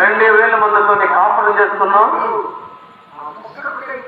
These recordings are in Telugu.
రెండు వేల మందితో కాపురం చేస్తున్నాం.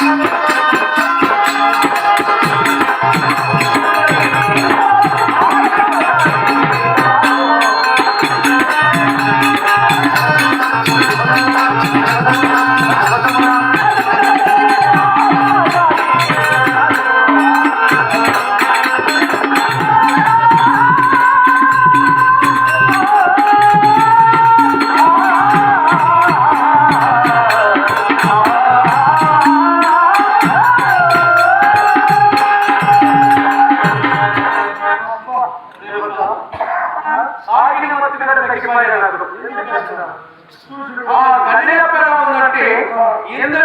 చేయాలి ఏమి? ముద్ర. ఆగిన నాకు. ఆ ఇంద్ర